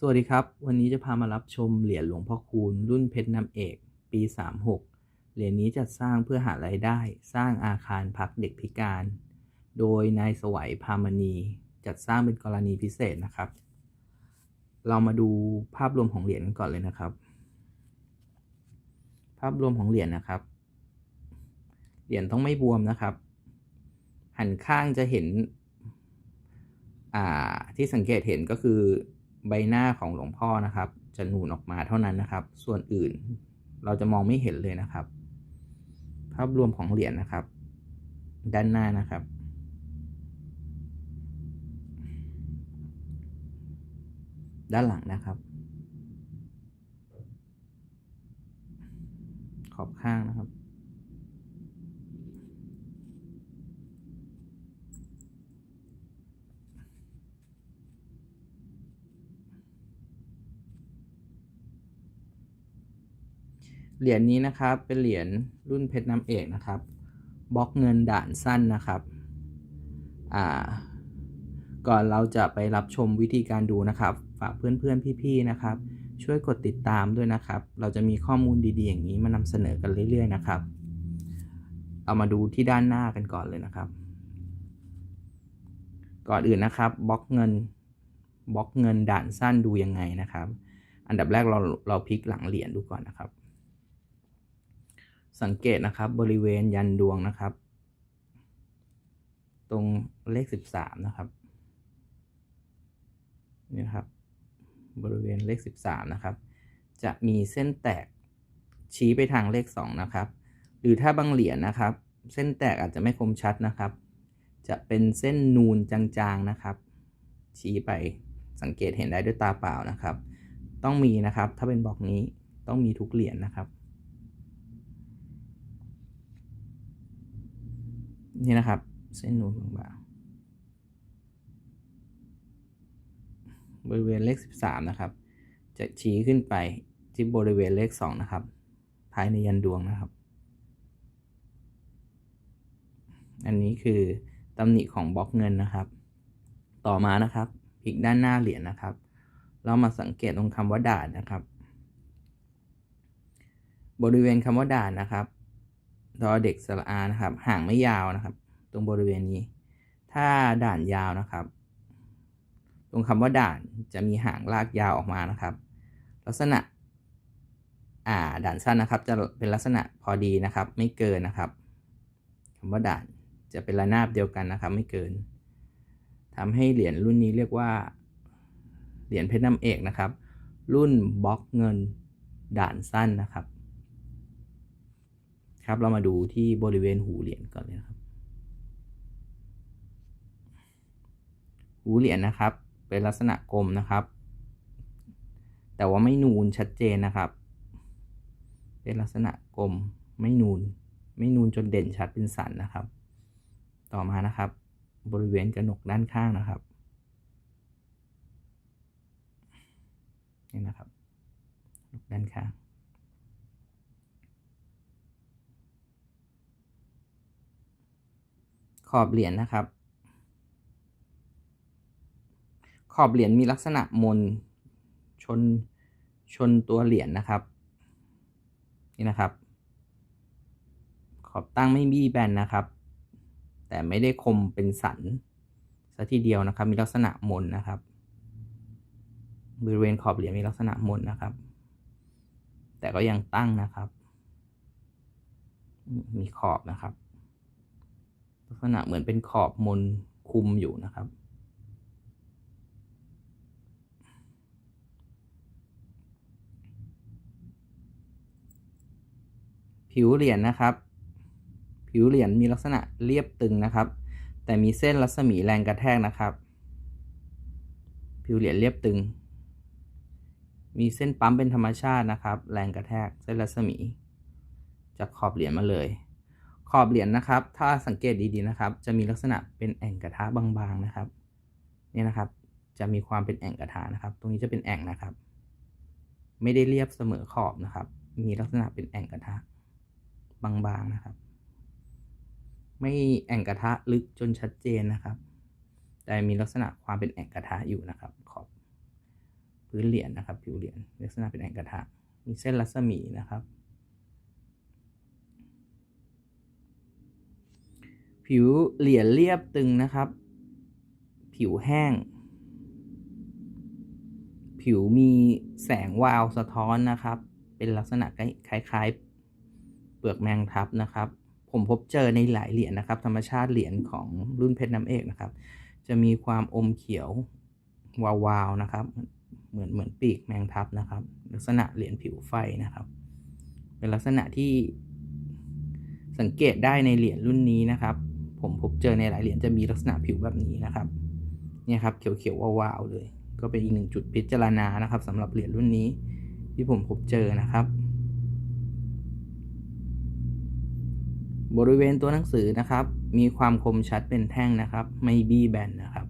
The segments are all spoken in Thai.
สวัสดีครับ วันนี้จะพามารับชมเหรียญหลวงพ่อคูณ รุ่นเพชรน้ำเอกปี 36 เหรียญนี้จัดสร้างเพื่อหารายได้ สร้างอาคารพักเด็กพิการ โดยนายสวัยพามณีจัดสร้างเป็นกรณีพิเศษนะครับ เรามาดูภาพรวมของเหรียญกันก่อนเลยนะครับ ภาพรวมของเหรียญนะครับ เหรียญต้องไม่บวมนะครับ หันข้างจะเห็นที่สังเกตเห็นก็คือ ใบหน้าของหลวงพ่อนะครับ จะนูนออกมาเท่านั้นนะครับ ส่วนอื่นเราจะมองไม่เห็นเลยนะครับ ภาพรวมของเหรียญนะครับ ด้านหน้านะครับ ด้านหลังนะครับ ขอบข้างนะครับ เหรียญนี้นะครับ เป็นเหรียญรุ่นเพชรน้ำเอกนะครับบล็อกเงินด่านสั้นนะครับ อ่า ก่อนเราจะไปรับชมวิธีการดูนะครับ ฝากเพื่อนๆพี่ๆนะครับ ช่วยกดติดตามด้วยนะครับ เราจะมีข้อมูลดีๆ อย่างนี้มานำเสนอกันเรื่อย ๆ นะครับ เอามาดูที่ด้านหน้ากันก่อนเลยนะครับ ก่อนอื่นนะครับบล็อกเงินบล็อกเงินด่านสั้นดูยังไงนะครับ อันดับแรกเราเราพลิกหลังเหรียญดูก่อนนะครับ สังเกตนะครับบริเวณยันดวงนะครับ ตรงเลข13นะครับนี่นะครับ บริเวณเลข13นะครับ จะมีเส้นแตกชี้ไปทางเลข2นะครับ หรือถ้าบางเหรียญนะครับ เส้นแตกอาจจะไม่คมชัดนะครับ จะเป็นเส้นนูนจางๆนะครับ ชี้ไปสังเกตเห็นได้ด้วยตาเปล่านะครับ ต้องมีนะครับถ้าเป็นบล็อกนี้ต้องมีทุกเหรียญนะครับ นี่นะครับ เส้นนูนบางๆบริเวณเลข 13 นะครับ จะชี้ขึ้นไปที่บริเวณเลข 2 นะครับ ภายในยันดวงนะครับ อันนี้คือตำหนิของบล็อกเงินนะครับ ต่อมานะครับพลิกด้านหน้าเหรียญนะครับ เรามาสังเกตตรงคำว่าด่านนะครับ บริเวณคำว่าด่านนะครับ ดอเด็กสระอานะครับ ห่างไม่ยาวนะครับ ตรงบริเวณนี้ ถ้าด่านยาวนะครับ ตรงคำว่าด่านจะมีหางลากยาวออกมานะครับ ลักษณะอ่าด่านสั้นนะครับ จะเป็นลักษณะพอดีนะครับ ไม่เกินนะครับคำว่าด่านจะเป็นระนาบเดียวกันนะครับ ไม่เกินทำให้เหรียญรุ่นนี้เรียกว่า เหรียญเพชรน้ำเอกนะครับ รุ่นบล็อกเงินด่านสั้นนะครับ ครับ เรามาดูที่บริเวณหูเหรียญก่อนเลยนะครับหูเหรียญนะครับ เป็นลักษณะกลมนะครับ แต่ว่าไม่นูนชัดเจนนะครับ เป็นลักษณะกลมไม่นูน ไม่นูนจนเด่นชัดเป็นสันนะครับ ต่อมานะครับ บริเวณกระหนกด้านข้างนะครับนี่นะครับด้านข้าง อบเหรียญนะครับ ขอบเหรียญมีลักษณะมนชนชนตัวเหรียญนะครับ นี่นะครับ ขอบตั้งไม่บี้แบนนะครับ แต่ไม่ได้คมเป็นสันซะทีเดียวนะครับ มีลักษณะมนนะครับ บริเวณขอบเหรียญมีลักษณะมนนะครับ แต่ก็ยังตั้งนะครับ มีขอบนะครับ ลักษณะเหมือนเป็นขอบมนคุมอยู่นะครับ ผิวเหรียญนะครับ ผิวเหรียญมีลักษณะเรียบตึงนะครับ แต่มีเส้นรัศมีแรงกระแทกนะครับ ผิวเหรียญเรียบตึง มีเส้นปั๊มเป็นธรรมชาตินะครับ แรงกระแทกเส้นรัศมี จากขอบเหรียญมาเลย ขอบเหรียญนะครับ ถ้าสังเกตดีๆนะครับ จะมีลักษณะเป็นแอ่งกระทะบางๆนะครับนี่นะครับ จะมีความเป็นแอ่งกระทะนะครับ ตรงนี้จะเป็นแอ่งนะครับ ไม่ได้เรียบเสมอขอบนะครับ มีลักษณะเป็นแอ่งกระทะบางๆนะครับ ไม่แอ่งกระทะลึกจนชัดเจนนะครับ แต่มีลักษณะความเป็นแอ่งกระทะอยู่นะครับ ขอบพื้นเหรียญนะครับ ผิวเหรียญลักษณะเป็นแอ่งกระทะมีเส้นรัศมีนะครับ ผิวเหรียญเรียบตึงนะครับ ผิวแห้ง ผิวมีแสงวาวสะท้อนนะครับ เป็นลักษณะคล้ายๆ เปลือกแมงทับนะครับ ผมพบเจอในหลายเหรียญนะครับ ธรรมชาติเหรียญของรุ่นเพชรน้ำเอกนะครับ จะมีความอมเขียววาวๆนะครับ เหมือนเหมือนปีกแมงทับนะครับ ลักษณะเหรียญผิวไฟนะครับ เป็นลักษณะที่สังเกตได้ในเหรียญรุ่นนี้นะครับ ผมพบเจอในหลายเหรียญจะมีลักษณะผิวแบบนี้นะครับเนี่ยครับเขียวๆวาวๆเลย ก็เป็นอีกหนึ่งจุดพิจารณานะครับสำหรับเหรียญรุ่นนี้ที่ผมพบเจอนะครับ บริเวณตัวหนังสือนะครับ มีความคมชัดเป็นแท่งนะครับ ไม่บี้แบนนะครับ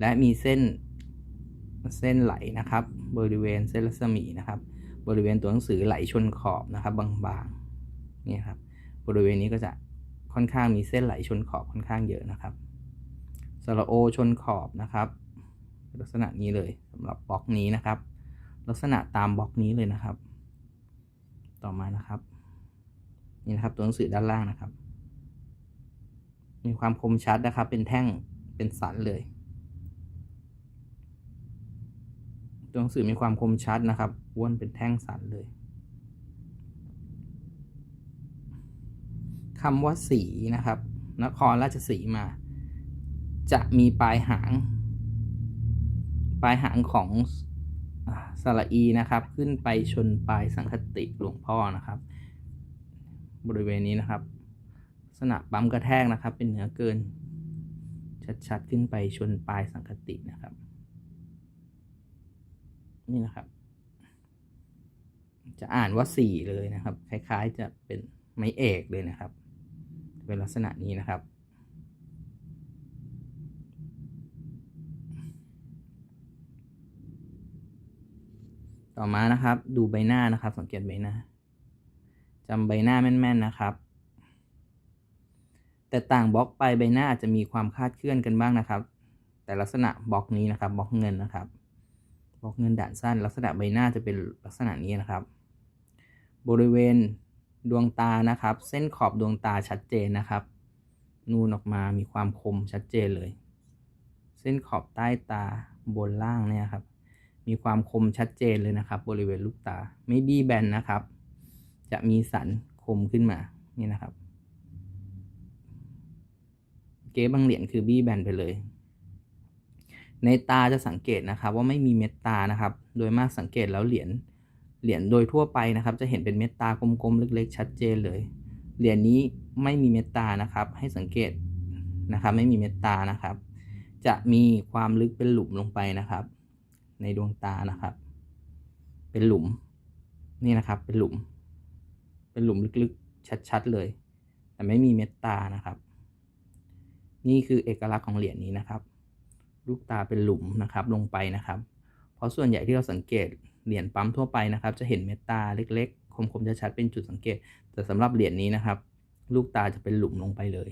และมีเส้นเส้นไหลนะครับ บริเวณเส้นรัศมีนะครับ บริเวณตัวหนังสือไหลชนขอบนะครับ บางๆนี่ครับบริเวณนี้ก็จะ ค่อนข้างมีเส้นไหลชนขอบค่อนข้างเยอะนะครับสระโอชนขอบนะครับ ลักษณะนี้เลยสำหรับบล็อกนี้นะครับ ลักษณะตามบล็อกนี้เลยนะครับ ต่อมานะครับ นี่นะครับตัวหนังสือด้านล่างนะครับ มีความคมชัดนะครับ เป็นแท่งเป็นสันเลย ตัวหนังสือมีความคมชัดนะครับอ้วนเป็นแท่งสันเลย คำว่าสีนะครับ นครราชสีมา จะมีปลายหาง ปลายหางของสระอีนะครับ ขึ้นไปชนปลายสังคติหลวงพ่อนะครับ บริเวณนี้นะครับลักษณะปั๊มกระแทกนะครับ เป็นเหนือเกิน ชัดๆขึ้นไปชนปลายสังคตินะครับ นี่นะครับจะอ่านว่าสี่เลยนะครับ คล้าย ๆ จะเป็นไม้เอกเลยนะครับ เป็นลักษณะนี้นะครับ ต่อมานะครับ ดูใบหน้านะครับ สังเกตใบหน้าจำใบหน้าแม่น ๆ นะครับ แต่ต่างบล็อกไปใบหน้าอาจจะมีความคาดเคลื่อนกันบ้างนะครับ แต่ลักษณะบล็อกนี้นะครับบล็อกเงินนะครับบล็อกเงินด่านสั้น ลักษณะใบหน้าจะเป็นลักษณะนี้นะครับ บริเวณ ดวงตานะครับ เส้นขอบดวงตาชัดเจนนะครับ นูนออกมามีความคมชัดเจนเลย เส้นขอบใต้ตาบนล่างเนี่ยครับ มีความคมชัดเจนเลยนะครับ บริเวณลูกตาไม่บี้แบนนะครับ จะมีสันคมขึ้นมานี่นะครับ เก๊บางเหรียญคือบี้แบนไปเลย ในตาจะสังเกตนะครับ ว่าไม่มีเม็ดตานะครับ โดยมากสังเกตแล้วเหรียญ เหรียญโดยทั่วไปนะครับ จะเห็นเป็นเม็ดตากลมๆ เล็กๆ ชัดเจนเลย เหรียญนี้ไม่มีเม็ดตานะครับ ให้สังเกตนะครับ ไม่มีเม็ดตานะครับ จะมีความลึกเป็นหลุมลงไปนะครับ ในดวงตานะครับ เป็นหลุมนี่นะครับ เป็นหลุม เป็นหลุมลึกๆ ชัดๆ เลย แต่ไม่มีเม็ดตานะครับ นี่คือเอกลักษณ์ของเหรียญนี้นะครับ ลูกตาเป็นหลุมนะครับลงไปนะครับ เพราะส่วนใหญ่ที่เราสังเกต เหรียญปั๊มทั่วไปนะครับ จะเห็นเม็ดตาเล็กๆ คมๆชัดๆเป็นจุดสังเกต แต่สำหรับเหรียญนี้นะครับ ลูกตาจะเป็นหลุมลงไปเลย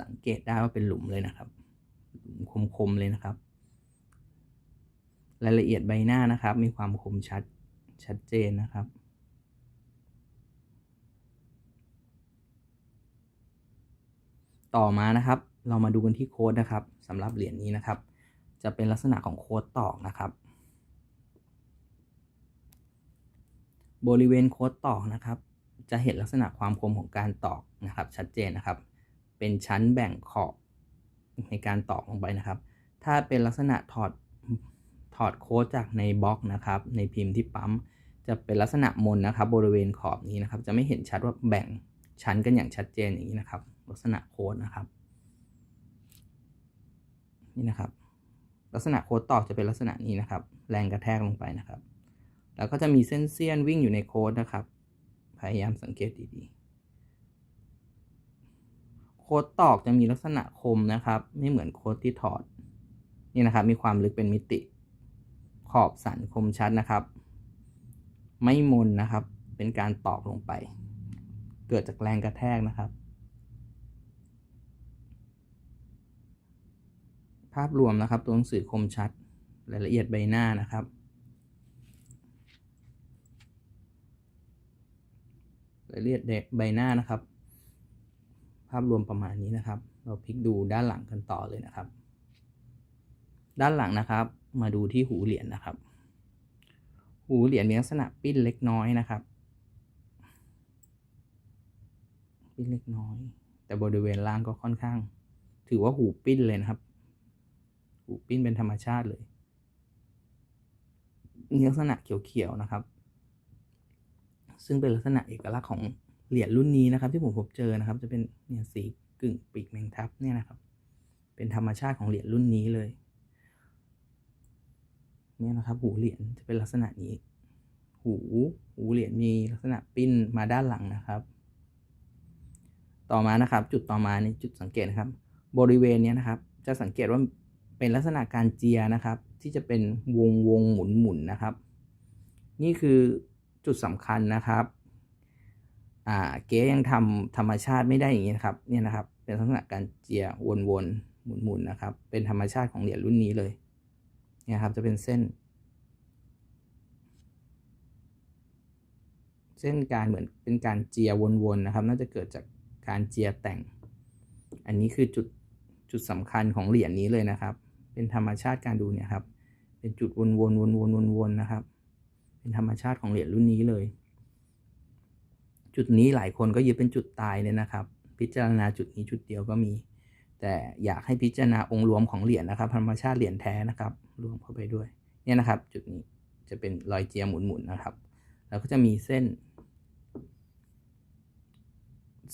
สังเกตได้ว่าเป็นหลุมเลยนะครับหลุมคมๆเลยนะครับ รายละเอียดใบหน้านะครับ มีความคมชัดชัดเจนนะครับต่อมานะครับ เรามาดูกันที่โค้ดนะครับสำหรับเหรียญนี้นะครับ จะเป็นลักษณะของโค้ดตอกนะครับ บริเวณโค้ดตอกนะครับ จะเห็นลักษณะความคมของการตอกนะครับ ชัดเจนนะครับ เป็นชั้นแบ่งขอบในการตอกลงไปนะครับ ถ้าเป็นลักษณะถอดถอดโค้ดจากในบล็อกนะครับ ในพิมพ์ที่ปั๊มจะเป็นลักษณะมนนะครับ บริเวณขอบนี้นะครับ จะไม่เห็นชัดว่าแบ่งชั้นกันอย่างชัดเจนอย่างนี้นะครับ ลักษณะโค้ดนะครับนี่นะครับ ลักษณะโค้ดตอกจะเป็นลักษณะนี้นะครับ แรงกระแทกลงไปนะครับ แล้วก็จะมีเส้นเสี้ยนวิ่งอยู่ในโค้ดนะครับ พยายามสังเกตดีๆ โค้ดตอกจะมีลักษณะคมนะครับ ไม่เหมือนโค้ดที่ถอด นี่นะครับ มีความลึกเป็นมิติ ขอบสันคมชัดนะครับ ไม่มนนะครับ เป็นการตอกลงไป เกิดจากแรงกระแทกนะครับ ภาพรวมนะครับ ตัวหนังสือคมชัด รายละเอียดใบหน้านะครับ ราย ละเอียดใบหน้านะครับ ภาพรวมประมาณนี้นะครับ เราพลิกดูด้านหลังกันต่อเลยนะครับ ด้านหลังนะครับ มาดูที่หูเหรียญนะครับ หูเหรียญมีลักษณะปิ้นเล็กน้อยนะครับ ปิ้นเล็กน้อย แต่บริเวณล่างก็ค่อนข้าง ถือว่าหูปิ้นเลยนะครับ หูปิ้นเป็นธรรมชาติเลยมีลักษณะเขียวๆนะครับ ซึ่งเป็นลักษณะเอกลักษณ์ของเหรียญรุ่นนี้นะครับ ที่ผมพบเจอนะครับ จะเป็นเนี่ยสีกึ่งปีกแมงทับเนี่ยนะครับ เป็นธรรมชาติของเหรียญรุ่นนี้เลยเนี่ยนะครับ หูเหรียญจะเป็นลักษณะนี้ หูหูเหรียญมีลักษณะปิ้นมาด้านหลังนะครับ ต่อมานะครับ จุดต่อมาในจุดสังเกตนะครับ บริเวณนี้นะครับ จะสังเกตว่าเป็นลักษณะการเจียนะครับ ที่จะเป็นวงวงหมุนหมุนนะครับ นี่คือ จุดสำคัญนะครับอ่าเก๊ยังทำธรรมชาติไม่ได้อย่างนี้นะครับเนี่ยนะครับ เป็นลักษณะการเจียวนวนหมุนหมุนนะครับ เป็นธรรมชาติของเหรียญรุ่นนี้เลยเนี่ยครับจะเป็นเส้น เส้นการเหมือนเป็นการเจียวนๆนะครับ น่าจะเกิดจากการเจียแต่ง อันนี้คือจุดจุดสำคัญของเหรียญนี้เลยนะครับ เป็นธรรมชาติการดูเนี่ยครับ เป็นจุดวนๆวนๆวนๆนะครับ เป็นธรรมชาติของเหรียญรุ่นนี้เลย จุดนี้หลายคนก็ยึดเป็นจุดตายเลยนะครับ พิจารณาจุดนี้จุดเดียวก็มี แต่อยากให้พิจารณาองค์รวมของเหรียญนะครับ ธรรมชาติเหรียญแท้นะครับ รวมเข้าไปด้วย เนี่ยนะครับ จุดนี้จะเป็นรอยเจียหมุนๆนะครับ แล้วก็จะมีเส้น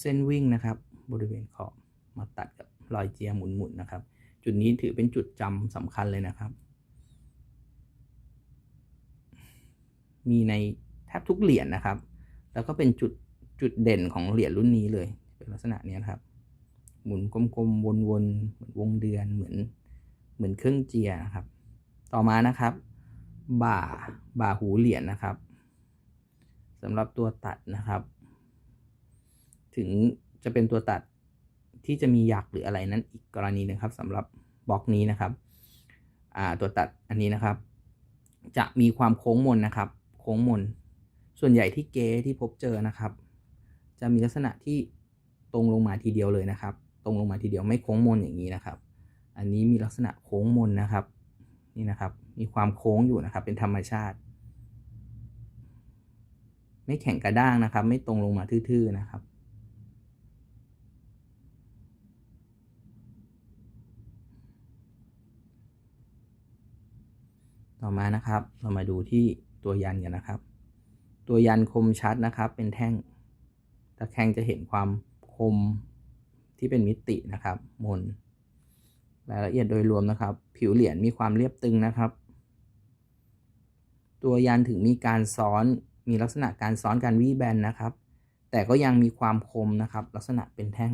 เส้นวิ่งนะครับ บริเวณขอบมาตัดกับรอยเจียหมุนๆนะครับ จุดนี้ถือเป็นจุดจำสำคัญเลยนะครับ มีในแทบทุกเหรียญนะครับ แล้วก็เป็นจุดจุดเด่นของเหรียญรุ่นนี้เลย เป็นลักษณะนี้นครับ หมุนกลมๆวนๆเหมือนวงเดือนเหมือนเหมือนเครื่องเจียนะครับ ต่อมานะครับ บ่าบ่าหูเหรียญนะครับสำหรับตัวตัดนะครับ ถึงจะเป็นตัวตัดที่จะมีหยักหรืออะไรนั้นอีกกรณีหนึงครับสำหรับบล็อกนี้นะครับอ่าตัวตัดอันนี้นะครับ จะมีความโค้งมนนะครับ โค้งมน ส่วนใหญ่ที่เกที่พบเจอนะครับ จะมีลักษณะที่ตรงลงมาทีเดียวเลยนะครับ ตรงลงมาทีเดียวไม่โค้งมนอย่างนี้นะครับ อันนี้มีลักษณะโค้งมนนะครับ นี่นะครับ มีความโค้งอยู่นะครับ เป็นธรรมชาติ ไม่แข็งกระด้างนะครับ ไม่ตรงลงมาทื่อๆนะครับต่อมานะครับ เรามาดูที่ ตัวยันกันนะครับ ตัวยันคมชัดนะครับ เป็นแท่งตะแคงจะเห็นความคมที่เป็นมิตินะครับมนรายละเอียดโดยรวมนะครับ ผิวเหรียญมีความเรียบตึงนะครับ ตัวยันถึงมีการซ้อนมีลักษณะการซ้อนการวีแบนนะครับ แต่ก็ยังมีความคมนะครับ ลักษณะเป็นแท่ง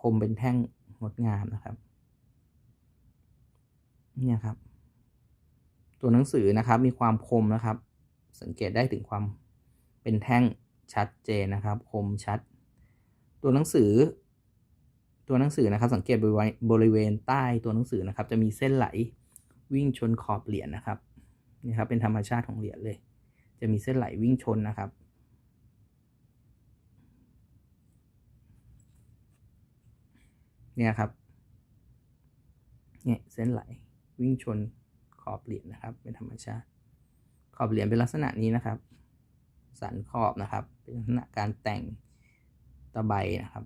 คมเป็นแท่งงดงามนะครับ เนี่ยครับ ตัวหนังสือนะครับมีความคมนะครับ สังเกตได้ถึงความเป็นแท่งชัดเจนนะครับ คมชัด ตัวหนังสือ ตัวหนังสือนะครับ สังเกตบริเวณบริเวณใต้ตัวหนังสือนะครับ จะมีเส้นไหลวิ่งชนขอบเหรียญนะครับนี่ครับ เป็นธรรมชาติของเหรียญเลย จะมีเส้นไหลวิ่งชนนะครับเนี่ยครับ เนี่ยเส้นไหลวิ่งชน อบเหรียญนะครับ เป็นธรรมชาติ ขอบเหรียญเป็นลักษณะนี้นะครับ สันขอบนะครับ เป็นลักษณะการแต่งตะไบนะครับ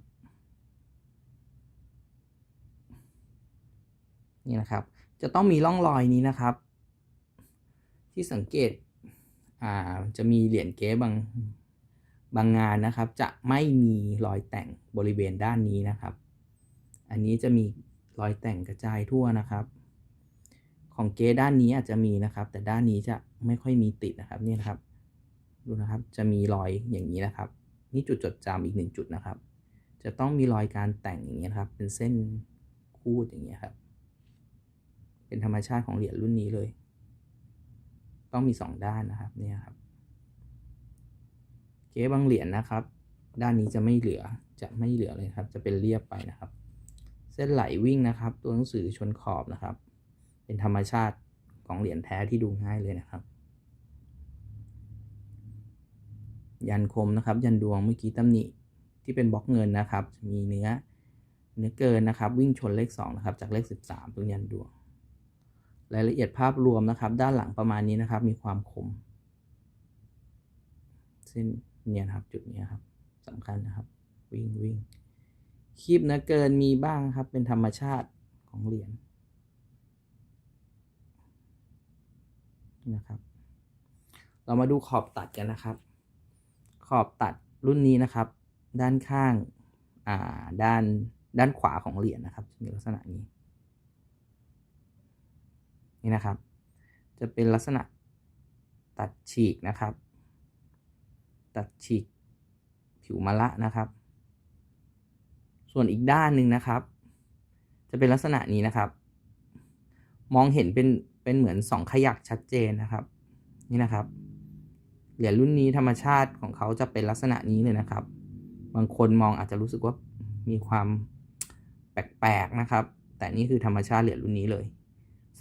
นี่นะครับ จะต้องมีร่องรอยนี้นะครับ ที่สังเกตอ่าจะมีเหรียญเก๊บางบางงานนะครับ จะไม่มีรอยแต่งบริเวณด้านนี้นะครับ อันนี้จะมีรอยแต่งกระจายทั่วนะครับ ของเก๊ด้านนี้อาจจะมีนะครับ แต่ด้านนี้จะไม่ค่อยมีติดนะครับนี่นะครับ ดูนะครับจะมีรอยอย่างนี้นะครับ นี่จุดจดจำอีกหนึ่งจุดนะครับ จะต้องมีรอยการแต่งอย่างนี้นครับ เป็นเส้นคูดอย่างนี้ครับ เป็นธรรมชาติของเหรียญรุ่นนี้เลย ต้องมีสองด้านนะครับเนี่ยครับเก๊บางเหรียญนะครับ ด้านนี้จะไม่เหลือจะไม่เหลือเลยครับ จะเป็นเรียบไปนะครับ เส้นไหลวิ่งนะครับ ตัวหนังสือชนขอบนะครับ เป็นธรรมชาติของเหรียญแท้ที่ดูง่ายเลยนะครับ ยันคมนะครับ ยันดวงเมื่อกี้ตำหนิที่เป็นบล็อกเงินนะครับ มีเนื้อเนื้อเกินนะครับ วิ่งชนเลข2นะครับจากเลข 13ตรงยันดวง รายละเอียดภาพรวมนะครับ ด้านหลังประมาณนี้นะครับ มีความคมเส้นเนี่ยนะครับจุดนี้ครับสำคัญนะครับ วิ่งวิ่งคีบเนื้อเกินมีบ้างครับ เป็นธรรมชาติของเหรียญ นะครับ เรามาดูขอบตัดกันนะครับ ขอบตัดรุ่นนี้นะครับ ด้านข้างอ่าด้านด้านขวาของเหรียญนะครับจะมีลักษณะนี้ นี่นะครับ จะเป็นลักษณะตัดฉีกนะครับ ตัดฉีกผิวมะละนะครับ ส่วนอีกด้านหนึ่งนะครับ จะเป็นลักษณะนี้นะครับ มองเห็นเป็น เป็นเหมือนสองขยักชัดเจนนะครับ นี่นะครับ เหรียญรุ่นนี้ธรรมชาติของเขาจะเป็นลักษณะนี้เลยนะครับ บางคนมองอาจจะรู้สึกว่ามีความแปลกๆนะครับ แต่นี่คือธรรมชาติเหรียญรุ่นนี้เลย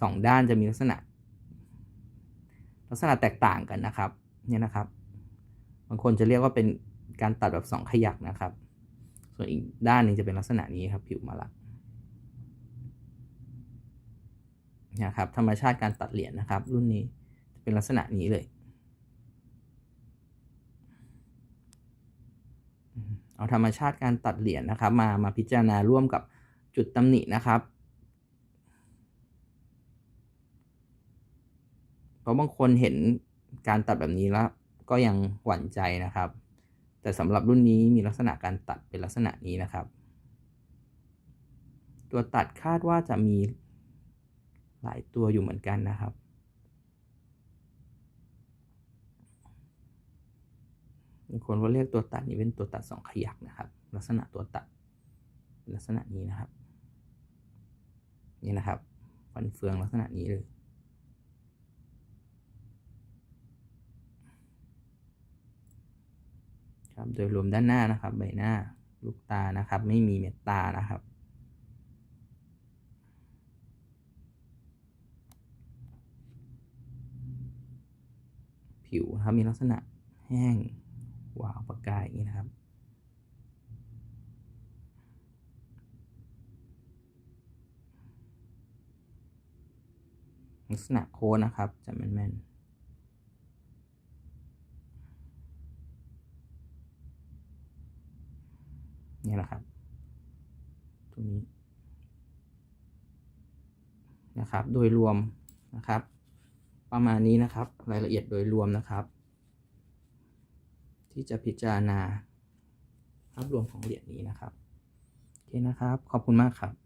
สองด้านจะมีลักษณะ ลักษณะแตกต่างกันนะครับ เนี่ยนะครับ บางคนจะเรียกว่าเป็นการตัดแบบสองขยักนะครับ ส่วนอีกด้านหนึ่งจะเป็นลักษณะนี้ครับผิวมาละ นะครับธรรมชาติการตัดเหรียญนะครับ รุ่นนี้เป็นลักษณะนี้เลยเอาธรรมชาติการตัดเหรียญนะครับ มามาพิจารณาร่วมกับจุดตำหนินะครับเพราะบางคนเห็นการตัดแบบนี้แล้วก็ยังหวั่นใจนะครับ แต่สำหรับรุ่นนี้มีลักษณะการตัดเป็นลักษณะนี้นะครับ ตัวตัดคาดว่าจะมี หลายตัวอยู่เหมือนกันนะครับบางคนก็เรียกตัวตัดนี้เป็นตัวตัดสองขยักนะครับ ลักษณะตัวตัดลักษณะนี้นะครับ นี่นะครับฟันเฟืองลักษณะนี้เลยครับโดยรวมด้านหน้านะครับ ใบหน้า ลูกตานะครับ ไม่มีเม็ดตานะครับ ผิวนะครับมีลักษณะแห้งวาวประกายอย่างนี้นะครับ ลักษณะโค้ดนะครับจะแม่นๆนี่นะครับ ตรงนี้นะครับ โดยรวมนะครับ ประมาณนี้นะครับ รายละเอียดโดยรวมนะครับ ที่จะพิจารณาภาพรวมของเหรียญนี้นะครับ โอเคนะครับ ขอบคุณมากครับ